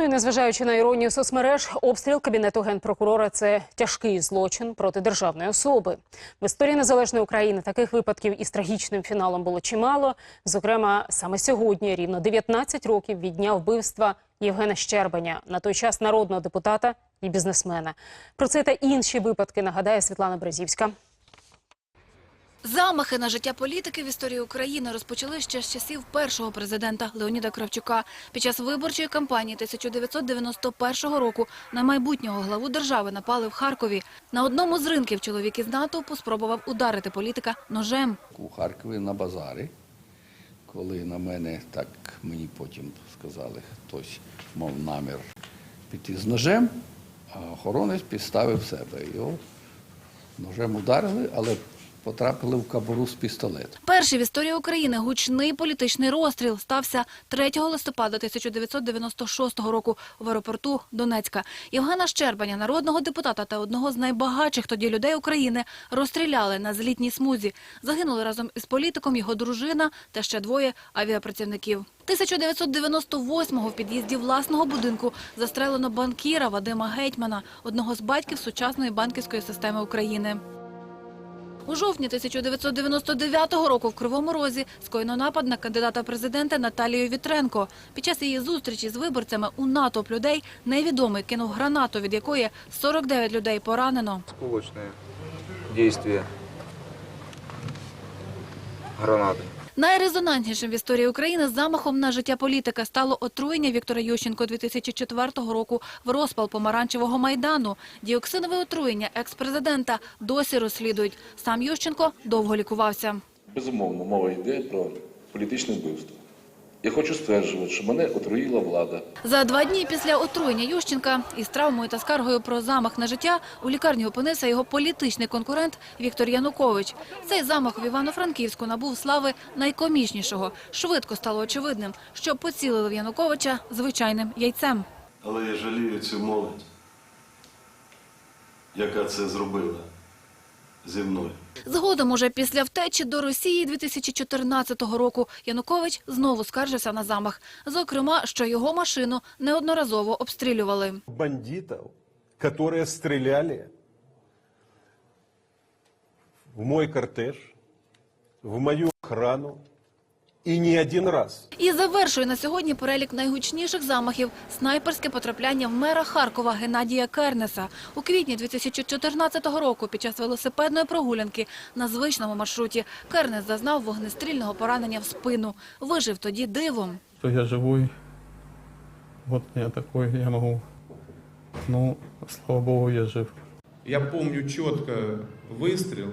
Ну і незважаючи на іронію соцмереж, обстріл кабінету генпрокурора це тяжкий злочин проти державної особи. В історії незалежної України таких випадків із трагічним фіналом було чимало. Зокрема, саме сьогодні, рівно 19 років від дня вбивства Євгена Щербаня, на той час народного депутата і бізнесмена. Про це та інші випадки нагадає Світлана Брезівська. Замахи на життя політики в історії України розпочали ще з часів першого президента Леоніда Кравчука. Під час виборчої кампанії 1991 року на майбутнього главу держави напали в Харкові. На одному з ринків чоловік із натовпу спробував ударити політика ножем. у Харкові на базарі, коли на мене так мені потім сказали, хтось мав намір піти з ножем, а охоронець підставив себе. Його ножем ударили, але потрапили в кабуру з пістолетом. Перший в історії України гучний політичний розстріл стався 3 листопада 1996 року в аеропорту Донецька. Євгена Щербаня, народного депутата та одного з найбагатших тоді людей України, розстріляли на злітній смузі. Загинули разом із політиком його дружина та ще двоє авіапрацівників. 1998-го в під'їзді власного будинку застрелено банкіра Вадима Гетьмана, одного з батьків сучасної банківської системи України. У жовтні 1999 року в Кривому Розі скоєно напад на кандидата президента Наталію Вітренко. Під час її зустрічі з виборцями у натовп людей невідомий кинув гранату, від якої 49 людей поранено. Сполучне дійство гранаты. Найрезонанснішим в історії України замахом на життя політика стало отруєння Віктора Ющенко 2004 року в розпал помаранчевого майдану. Діоксинове отруєння екс-президента досі розслідують. Сам Ющенко довго лікувався. Безумовно, мова йде про політичне вбивство. Я хочу стверджувати, що мене отруїла влада. За два дні після отруєння Ющенка із травмою та скаргою про замах на життя у лікарні опинився його політичний конкурент Віктор Янукович. Цей замах в Івано-Франківську набув слави найкомічнішого. Швидко стало очевидним, що поцілили в Януковича звичайним яйцем. Але я жалію цю молодь, яка це зробила зі мною. Згодом, уже після втечі до Росії 2014 року, Янукович знову скаржився на замах. Зокрема, що його машину неодноразово обстрілювали. Бандитів, які стріляли в мой кортеж, в мою охрану, и не один раз. І завершує на сьогодні перелік найгучніших замахів снайперське потрапляння в мера Харкова Геннадія Кернеса. У квітні 2014 року під час велосипедної прогулянки на звичному маршруті Кернес зазнав вогнестрільного поранення в спину. Вижив тоді дивом. что я живой. Вот я такой, я могу. Ну, слава богу, я жив. Я помню четко выстрел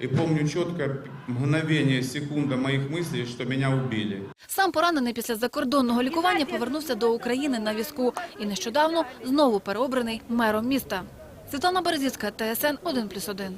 и помню четко мгновение, секунда моих мыслей, что меня убили. Сам поранений після закордонного лікування повернувся до України на візку і нещодавно знову переобраний мером міста. Світлана Березіцька, ТСН 1+,1.